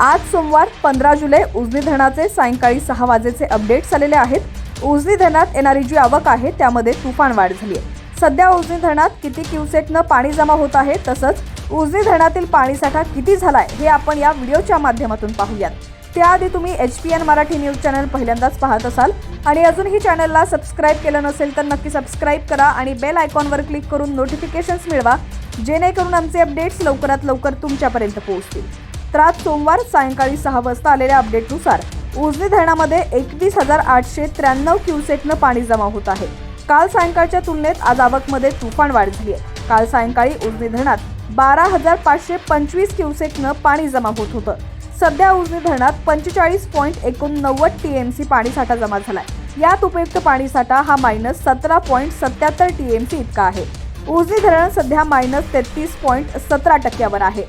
आज सोमवार पंधरा जुलै उजनी धरणाचे सायंकाळी सहा वाजेचे अपडेट्स आलेले आहेत. उजनी धरणात येणारी जी आवक आहे त्यामध्ये तुफान वाढ झाली आहे. सध्या उजनी धरणात किती क्युसेटनं पाणी जमा होत आहे तसंच उजनी धरणातील पाणीसाठा किती झालाय हे आपण या व्हिडिओच्या माध्यमातून पाहूयात. त्याआधी तुम्ही H P N Marathi news channel पहिल्यांदाच पाहत असाल आणि अजूनही चॅनलला सबस्क्राईब केलं नसेल तर नक्की सबस्क्राईब करा आणि बेल आयकॉनवर क्लिक करून नोटिफिकेशन्स मिळवा जेणेकरून आमचे अपडेट्स लवकरात लवकर तुमच्यापर्यंत पोहोचतील. तर आज सोमवार सायंकाळी सहा वाजता आलेल्या अपडेटनुसार उजनी धरणामध्ये एकवीस हजार आठशे त्र्याण्णव क्युसेकनं पाणी जमा होत आहे. काल सायंकाळच्या तुलनेत आज आवकमध्ये तुफान वाढ झाली आहे. काल सायंकाळी उजनी धरणात बारा हजार पाचशे पंचवीस क्युसेकनं पाणी जमा होत होतं. सध्या उजनी धरणात पंचेचाळीस पॉईंट एकोणनव्वद टी एम सी पाणीसाठा जमा झालाय. यात उपयुक्त पाणीसाठा हा मायनस सतरा पॉईंट सत्याहत्तर टी एम सी इतका आहे. उजनी धरण सध्या मायनस तेहतीस पॉईंट सतरा टक्क्यावर आहे.